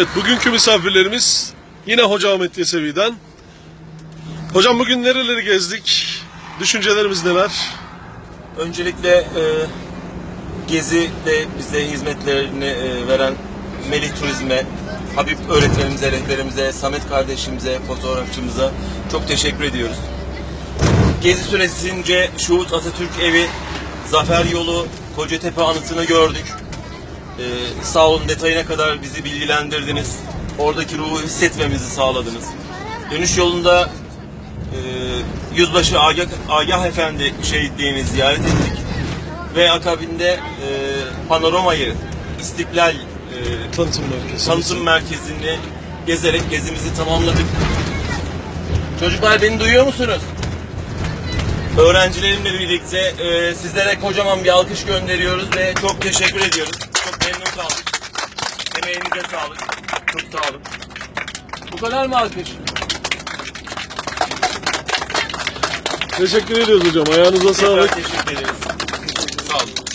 Evet, bugünkü misafirlerimiz yine Hoca Ahmet Yesevi'den. Hocam bugün nereleri gezdik? Düşüncelerimiz neler? Öncelikle e, Gezi'de bize hizmetlerini e, veren Melih Turizm'e, Habib öğretmenimize, rehberimize, Samet kardeşimize, fotoğrafçımıza çok teşekkür ediyoruz. Gezi süresince Şuhut Atatürk Evi, Zafer Yolu, Kocatepe Anıtı'nı gördük. E, sağ olun detayına kadar bizi bilgilendirdiniz. Oradaki ruhu hissetmemizi sağladınız. Dönüş yolunda e, Yüzbaşı Agah, Agah Efendi şehitliğini ziyaret ettik. Ve akabinde e, panoramayı, İstiklal e, Tanıtım merkezi. tanıtım merkezini gezerek gezimizi tamamladık. Çocuklar beni duyuyor musunuz? Öğrencilerimle birlikte e, sizlere kocaman bir alkış gönderiyoruz ve çok teşekkür ediyoruz. Çok memnun kaldık. Emeğinize sağlık. Çok sağ olun. Bu kadar mı alkış? Teşekkür ediyoruz hocam. Ayağınıza Tekrar sağlık. teşekkür ederiz. Sağ olun.